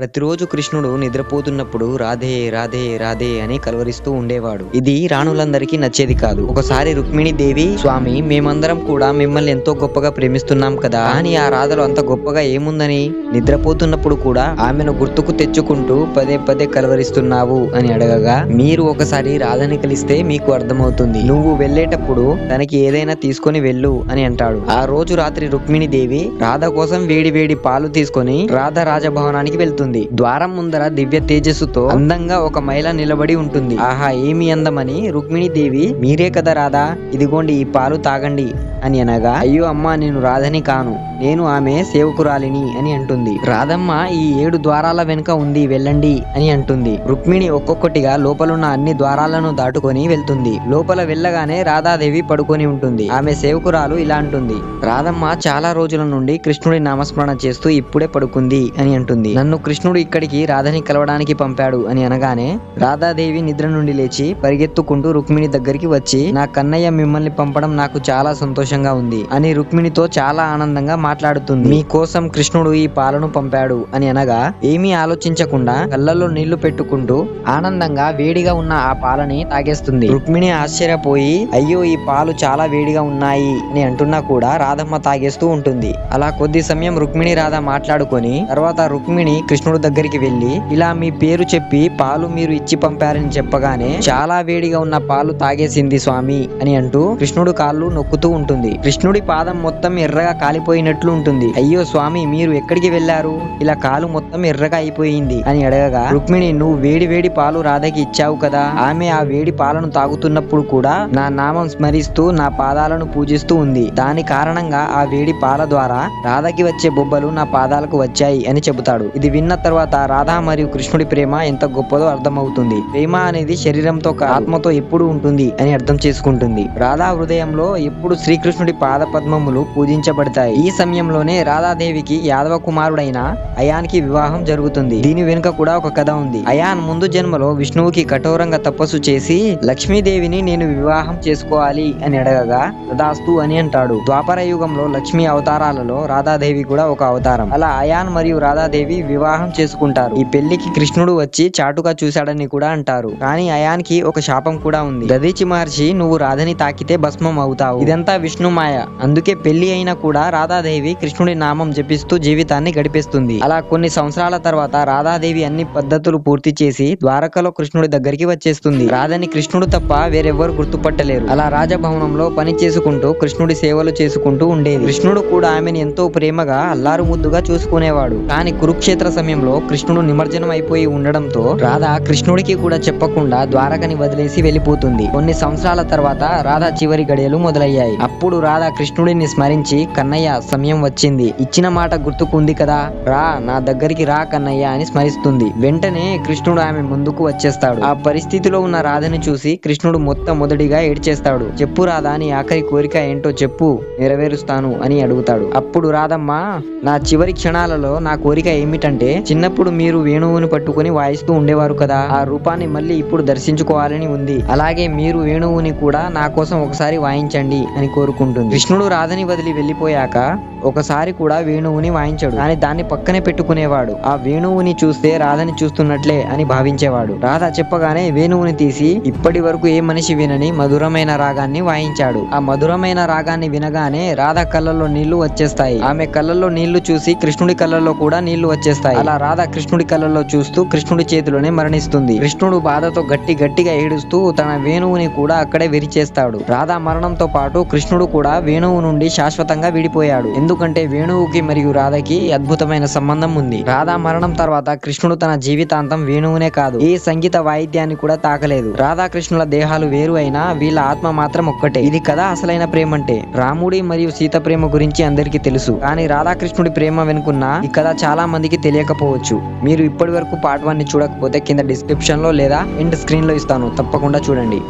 ప్రతిరోజు కృష్ణుడు నిద్రపోతున్నప్పుడు రాధే రాధే రాధే అని కలవరిస్తూ ఉండేవాడు. ఇది రాణులందరికీ నచ్చేది కాదు. ఒకసారి రుక్మిణి దేవి స్వామి మేమందరం కూడా మిమ్మల్ని ఎంతో గొప్పగా ప్రేమిస్తున్నాం కదా అని ఆ రాధలో అంత గొప్పగా ఏముందని? నిద్రపోతున్నప్పుడు కూడా ఆమెను గుర్తుకు తెచ్చుకుంటూ పదే పదే కలవరిస్తున్నావు అని అడగగా మీరు ఒకసారి రాధని కలిస్తే మీకు అర్థమవుతుంది. నువ్వు వెళ్ళేటప్పుడు తనకి ఏదైనా తీసుకొని వెళ్ళు అని అంటాడు. ఆ రోజు రాత్రి రుక్మిణి దేవి రాధ కోసం వేడి వేడి పాలు తీసుకొని రాధ రాజభవనానికి వెళ్తుంది. ద్వారం ముందర దివ్య తేజస్సుతో అందంగా ఒక మహిళ నిలబడి ఉంటుంది. ఆహా ఏమి అందమని రుక్మిణీదేవి మీరే కదా రాధా? ఇదిగోండి ఈ పాలు తాగండి. అని అనగా అయ్యో అమ్మా నేను రాధని కాను. నేను ఆమె సేవకురాలిని అని అంటుంది. రాధమ్మ ఈ ఏడు ద్వారాల వెనుక ఉంది వెళ్ళండి అని అంటుంది. రుక్మిణి ఒక్కొక్కటిగా లోపలున్న అన్ని ద్వారాలను దాటుకొని వెళ్తుంది. లోపల వెళ్ళగానే రాధాదేవి పడుకొని ఉంటుంది. ఆమె సేవకురాలు ఇలా అంటుంది. రాధమ్మ చాలా రోజుల నుండి కృష్ణుడి నామస్మరణ చేస్తూ ఇప్పుడే పడుకుంది అని అంటుంది. నన్ను కృష్ణుడు ఇక్కడికి రాధని కలవడానికి పంపాడు అని అనగానే రాధాదేవి నిద్ర నుండి లేచి పరిగెత్తుకుంటూ రుక్మిణి దగ్గరికి వచ్చి నా కన్నయ్య మిమ్మల్ని పంపడం నాకు చాలా సంతోషం సంతోషంగా ఉంది అని రుక్మిణితో చాలా ఆనందంగా మాట్లాడుతుంది. మీ కోసం కృష్ణుడు ఈ పాలను పంపాడు అని అనగా ఏమీ ఆలోచించకుండా కళ్ళల్లో నీళ్ళు పెట్టుకుంటూ ఆనందంగా వేడిగా ఉన్న ఆ పాలని తాగేస్తుంది. రుక్మిణి ఆశ్చర్యపోయి అయ్యో ఈ పాలు చాలా వేడిగా ఉన్నాయి అని అంటున్నా కూడా రాధమ్మ తాగేస్తూ ఉంటుంది. అలా కొద్ది సమయం రుక్మిణి రాధ మాట్లాడుకొని తర్వాత రుక్మిణి కృష్ణుడు దగ్గరికి వెళ్ళి ఇలా మీ పేరు చెప్పి పాలు మీరు ఇచ్చి పంపారని చెప్పగానే చాలా వేడిగా ఉన్న పాలు తాగేసింది స్వామి అని అంటూ కృష్ణుడు కాళ్ళు నొక్కుతూ ఉంటుంది. కృష్ణుడి పాదం మొత్తం ఎర్రగా కాలిపోయినట్లు ఉంటుంది. అయ్యో స్వామి మీరు ఎక్కడికి వెళ్ళారు ఇలా కాలు మొత్తం ఎర్రగా అయిపోయింది అని అడగగా రుక్మిణి నువ్వు వేడి వేడి పాలు రాధకి ఇచ్చావు కదా? ఆమె ఆ వేడి పాలను తాగుతున్నప్పుడు కూడా నా నామం స్మరిస్తూ నా పాదాలను పూజిస్తూ ఉంది. దాని కారణంగా ఆ వేడి పాల ద్వారా రాధకి వచ్చే బొబ్బలు నా పాదాలకు వచ్చాయి అని చెబుతాడు. ఇది విన్న తర్వాత రాధా మరియు కృష్ణుడి ప్రేమ ఎంత గొప్పదో అర్థమవుతుంది. ప్రేమ అనేది శరీరంతో ఆత్మతో ఎప్పుడు ఉంటుంది అని అర్థం చేసుకుంటుంది. రాధా హృదయంలో ఎప్పుడు శ్రీకృష్ణుడి పాద పద్మములు పూజించబడతాయి. ఈ సమయంలోనే రాధాదేవికి యాదవ కుమారుడైన అయాన్కి వివాహం జరుగుతుంది. దీని వెనుక కూడా ఒక కథ ఉంది. అయాన్ ముందు జన్మలో విష్ణువుకి కఠోరంగా తపస్సు చేసి లక్ష్మీదేవిని నేను వివాహం చేసుకోవాలి అని అడగగా దాస్తు అని అంటాడు. ద్వాపర యుగంలో లక్ష్మీ అవతారాలలో రాధాదేవి కూడా ఒక అవతారం. అలా అయాన్ మరియు రాధాదేవి వివాహం చేసుకుంటారు. ఈ పెళ్ళికి కృష్ణుడు వచ్చి చాటుగా చూశాడని కూడా అంటారు. కానీ అయాన్కి ఒక శాపం కూడా ఉంది. దదీచి మహర్షి నువ్వు రాధని తాకితే భస్మం అవుతావు. ఇదంతా విష్ణు విష్ణుమాయ. అందుకే పెళ్ళి అయినా కూడా రాధాదేవి కృష్ణుడి నామం జపిస్తూ జీవితాన్ని గడిపేస్తుంది. అలా కొన్ని సంవత్సరాల తర్వాత రాధాదేవి అన్ని పద్ధతులు పూర్తి చేసి ద్వారకలో కృష్ణుడి దగ్గరికి వచ్చేస్తుంది. రాధని కృష్ణుడు తప్ప వేరెవ్వరు గుర్తుపట్టలేరు. అలా రాజభవనంలో పని చేసుకుంటూ కృష్ణుడి సేవలు చేసుకుంటూ ఉండేది. కృష్ణుడు కూడా ఆమెను ఎంతో ప్రేమగా అల్లారు ముద్దుగా చూసుకునేవాడు. కానీ కురుక్షేత్ర సమయంలో కృష్ణుడు నిమజ్జనం అయిపోయి ఉండడంతో రాధ కృష్ణుడికి కూడా చెప్పకుండా ద్వారకని వదిలేసి వెళ్ళిపోతుంది. కొన్ని సంవత్సరాల తర్వాత రాధ చివరి గడియలు మొదలయ్యాయి. అప్పుడు రాధ కృష్ణుడిని స్మరించి కన్నయ్య సమయం వచ్చింది. ఇచ్చిన మాట గుర్తుకుంది కదా? రా నా దగ్గరికి రా కన్నయ్య అని స్మరిస్తుంది. వెంటనే కృష్ణుడు ఆమె ముందుకు వచ్చేస్తాడు. ఆ పరిస్థితిలో ఉన్న రాధని చూసి కృష్ణుడు మొత్తం మొదటిగా ఏడ్చేస్తాడు. చెప్పు రాధా నీ ఆఖరి కోరిక ఏంటో చెప్పు నెరవేరుస్తాను అని అడుగుతాడు. అప్పుడు రాధమ్మ నా చివరి క్షణాలలో నా కోరిక ఏమిటంటే చిన్నప్పుడు మీరు వేణువుని పట్టుకొని వాయిస్తూ ఉండేవారు కదా. ఆ రూపాన్ని మళ్ళీ ఇప్పుడు దర్శించుకోవాలని ఉంది. అలాగే మీరు వేణువుని కూడా నా కోసం ఒకసారి వాయించండి అని కోరుకు కోరుకుంటుంది. కృష్ణుడు రాధని వదిలి వెళ్ళిపోయాక ఒకసారి కూడా వేణువుని వాయించాడు. కానీ దాన్ని పక్కనే పెట్టుకునేవాడు. ఆ వేణువుని చూస్తే రాధని చూస్తున్నట్లే అని భావించేవాడు. రాధ చెప్పగానే వేణువుని తీసి ఇప్పటి వరకు ఏ మనిషి వినని మధురమైన రాగాన్ని వాయించాడు. ఆ మధురమైన రాగాన్ని వినగానే రాధ కళ్ళల్లో నీళ్ళు వచ్చేస్తాయి. ఆమె కళ్ళల్లో నీళ్ళు చూసి కృష్ణుడి కళ్ళల్లో కూడా నీళ్ళు వచ్చేస్తాయి. అలా రాధ కృష్ణుడి కళ్ళల్లో చూస్తూ కృష్ణుడి చేతిలోనే మరణిస్తుంది. కృష్ణుడు బాధతో గట్టి గట్టిగా ఏడుస్తూ తన వేణువుని కూడా అక్కడే విరిచేస్తాడు. రాధా మరణంతో పాటు కృష్ణుడు కూడా వేణువు నుండి శాశ్వతంగా విడిపోయాడు. ఎందుకంటే వేణువుకి మరియు రాధకి అద్భుతమైన సంబంధం ఉంది. రాధా మరణం తర్వాత కృష్ణుడు తన జీవితాంతం వేణువునే కాదు. ఏ సంగీత వాయిద్యాన్ని కూడా తాకలేదు. రాధాకృష్ణుల దేహాలు వేరు అయినా వీళ్ళ ఆత్మ మాత్రం ఒక్కటే. ఇది కదా అసలైన ప్రేమ అంటే రాముడి మరియు సీత ప్రేమ గురించి అందరికీ తెలుసు. కానీ రాధాకృష్ణుడి ప్రేమ వెనుకున్న ఈ కథ చాలా మందికి తెలియకపోవచ్చు. మీరు ఇప్పటి వరకు పార్ట్ వన్ని చూడకపోతే కింద డిస్క్రిప్షన్లో లేదా ఎండ్ స్క్రీన్లో ఇస్తాను. తప్పకుండా చూడండి.